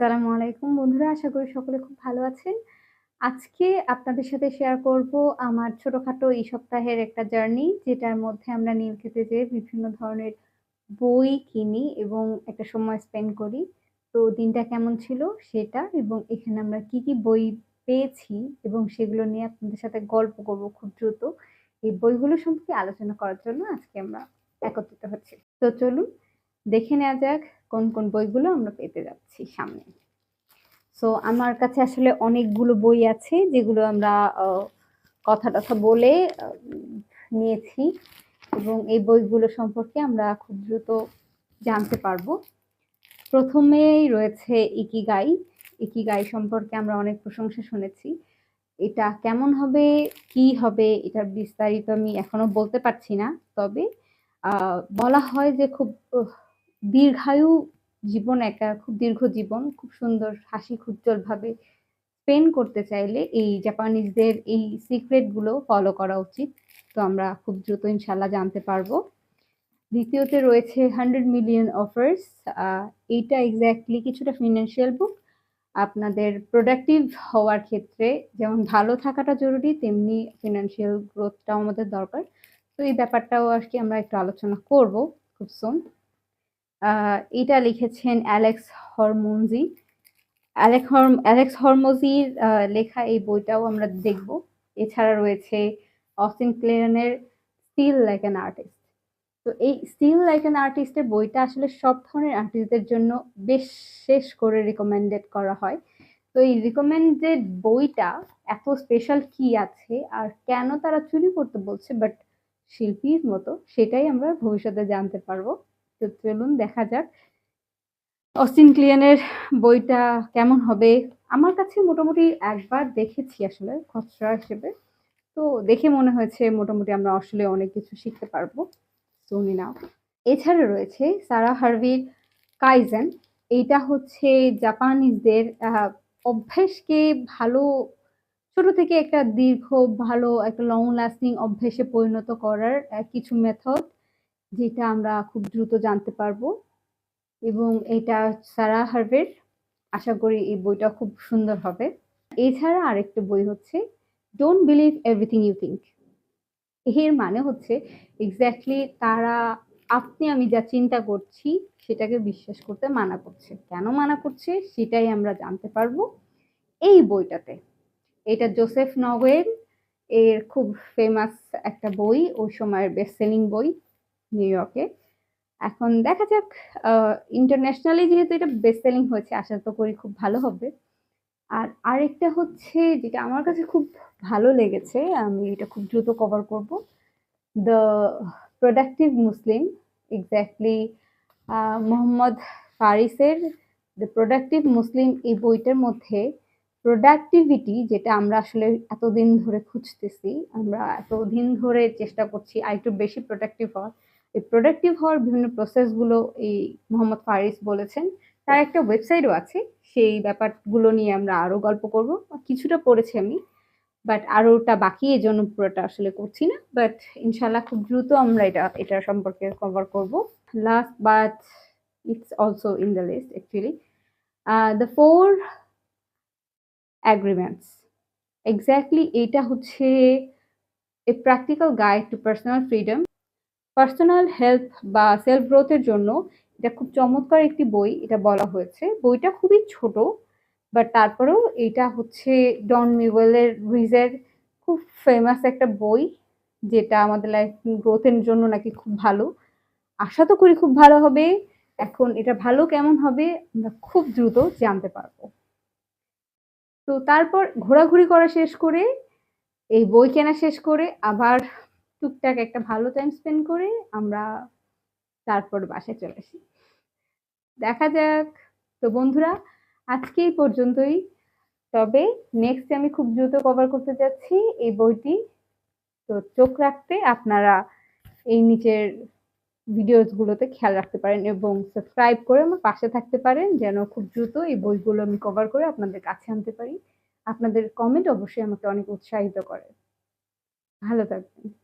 আসসালামু আলাইকুম বন্ধুরা আশা করি সকলে খুব ভালো আছেন। আজকে আপনাদের সাথে শেয়ার করব আমার ছোটোখাটো এই সপ্তাহের একটা জার্নি যেটার মধ্যে আমরা নীলক্ষেতে যেয়ে বিভিন্ন ধরনের বই কিনি এবং একটা সময় স্পেন্ড করি। তো দিনটা কেমন ছিল সেটা এবং এখানে আমরা কি, কি বই পেয়েছি এবং সেগুলো নিয়ে আপনাদের সাথে গল্প করব খুব দ্রুত। এই বইগুলো সম্পর্কে আলোচনা করার জন্য আজকে আমরা একত্রিত হচ্ছি। তো চলুন দেখে নেওয়া যাক কোন, কোন বইগুলো আমরা পেতে যাচ্ছি সামনে। সো আমার কাছে আসলে অনেকগুলো বই আছে যেগুলো আমরা কথা-টথা বলে নিয়েছি এবং এই বইগুলো সম্পর্কে আমরা খুব দ্রুত জানতে পারব। প্রথমেই রয়েছে ইকিগাই। ইকিগাই সম্পর্কে আমরা অনেক প্রশংসা শুনেছি। এটা কেমন হবে, কি হবে এটা বিস্তারিত আমি এখনও বলতে পারছি না। তবে বলা হয় যে খুব দীর্ঘায়ু জীবন একটা খুব দীর্ঘ জীবন, খুব সুন্দর হাসি খুজ্জ্বলভাবে স্পেন্ড করতে চাইলে এই জাপানিজদের এই সিক্রেটগুলো ফলো করা উচিত। তো আমরা খুব দ্রুত ইনশাআল্লাহ জানতে পারব। দ্বিতীয়তে রয়েছে 100 মিলিয়ন অফার্স। এইটা এক্স্যাক্টলি কিছুটা ফিনান্সিয়াল বুক। আপনাদের প্রোডাক্টিভ হওয়ার ক্ষেত্রে যেমন ভালো থাকাটা জরুরি তেমনি ফিনান্সিয়াল গ্রোথটাও আমাদের দরকার। তো এই ব্যাপারটাও আজকে আমরা একটু আলোচনা করব খুব সুন। এটা লিখেছেন অ্যালেক্স হরমোনজি অ্যালেক হরম অ্যালেক্স হরমোজির লেখা এই বইটাও আমরা দেখব। এছাড়া রয়েছে অস্টিন ক্লেটনের স্টিল লাইক অ্যান আর্টিস্ট। তো এই স্টিল লাইক অ্যান আর্টিস্টের বইটা আসলে সব ধরনের আর্টিস্টদের জন্য বেশ শেষ করে রিকমেন্ডেড করা হয়। তো এই রিকমেন্ডেড বইটা এত স্পেশাল কি আছে আর কেন তারা চুরি করতে বলছে, বাট শিল্পীর মতো সেটাই আমরা ভবিষ্যতে জানতে পারব। তো চলুন দেখা যাক। অস্টিন ক্লিয়ানের বইটা কেমন হবে? আমার কাছে মোটামুটি একবার দেখেছি আসলে, খসড়া হিসেবে। তো দেখে মনে হয়েছে মোটামুটি আমরা আসলে অনেক কিছু শিখতে পারব। Soon enough. এছাড়া রয়েছে সারা হার্ভির কাইজেন। এইটা হচ্ছে জাপানিজদের অভ্যাসকে ভালো, ছোট থেকে একটা দীর্ঘ, ভালো, একটা লং লাস্টিং অভ্যেসে পরিণত করার কিছু মেথড যেটা আমরা খুব দ্রুত জানতে পারব। এবং এটা সারা হার্ভের। আশা করি এই বইটা খুব সুন্দর হবে। এছাড়া আরেকটা বই হচ্ছে don't believe everything you think. এর মানে হচ্ছে এক্স্যাক্টলি তারা, আপনি, আমি যা চিন্তা করছি, সেটাকে বিশ্বাস করতে মানা করছে। কেন মানা করছে সেটাই আমরা জানতে পারব এই বইটাতে। এটা জোসেফ নওয়েল এর খুব ফেমাস একটা বই, ওই সময়ের বেস্ট সেলিং বই নিউ ইয়র্কে। এখন দেখা যাক ইন্টারন্যাশনালি যেহেতু এটা বেস্ট সেলিং হয়েছে আশা তো করি খুব ভালো হবে। আর আরেকটা হচ্ছে যেটা আমার কাছে খুব ভালো লেগেছে, আমি এটা খুব দ্রুত কভার করব। The productive Muslim exactly Mohammad ফারিসের the productive Muslim এই বইটার মধ্যে প্রোডাক্টিভিটি যেটা আমরা আসলে এতদিন ধরে খুঁজতেছি, আমরা এতদিন ধরে চেষ্টা করছি আরেকটু বেশি প্রোডাক্টিভ হওয়ার। এই প্রোডাক্টিভ হওয়ার বিভিন্ন প্রসেসগুলো এই মোহাম্মদ ফারিস বলেছেন। তার একটা ওয়েবসাইটও আছে। সেই ব্যাপারগুলো নিয়ে আমরা আরও গল্প করব। কিছুটা পড়েছি আমি। বাট আরোটা বাকি এজন্য পুরোটা আসলে করছি না। বাট ইনশাল্লাহ খুব দ্রুত আমরা এটা এটা সম্পর্কে কভার করব। Last but it's also in the list actually the four agreements exactly এইটা হচ্ছে a practical guide to personal freedom. Personal health বা সেলফ গ্রোথের জন্য এটা খুব চমৎকার একটি বই এটা বলা হয়েছে। বইটা খুবই ছোট। বাট তারপরেও এটা হচ্ছে ডন মিওয়েলের রুইজের খুব ফেমাস একটা বই। যেটা আমাদের লাইফ গ্রোথের জন্য নাকি খুব ভালো। আশা তো করি খুব ভালো হবে। এখন এটা ভালো কেমন হবে আমরা খুব দ্রুত জানতে পারব। তো তারপর ঘোরাঘুরি করা শেষ করে, এই বই কেনা শেষ করে আবার টুকটাক একটা ভালো টাইম স্পেন্ড করে আমরা তারপর বাসায় চলে আসি। দেখা যাক। তো বন্ধুরা, আজকে এই পর্যন্তই। তবে নেক্সট আমি খুব দ্রুত কভার করতে যাচ্ছি এই বইটি। তো চোখ রাখতে আপনারা এই নিচের ভিডিওস গুলোতে খেয়াল রাখতে পারেন এবং সাবস্ক্রাইব করে আমার পাশে থাকতে পারেন যেন খুব দ্রুত এই বইগুলো আমি কভার করে আপনাদের কাছে আনতে পারি। আপনাদের কমেন্ট অবশ্যই আমাকে অনেক উৎসাহিত করে। ভালো থাকবেন।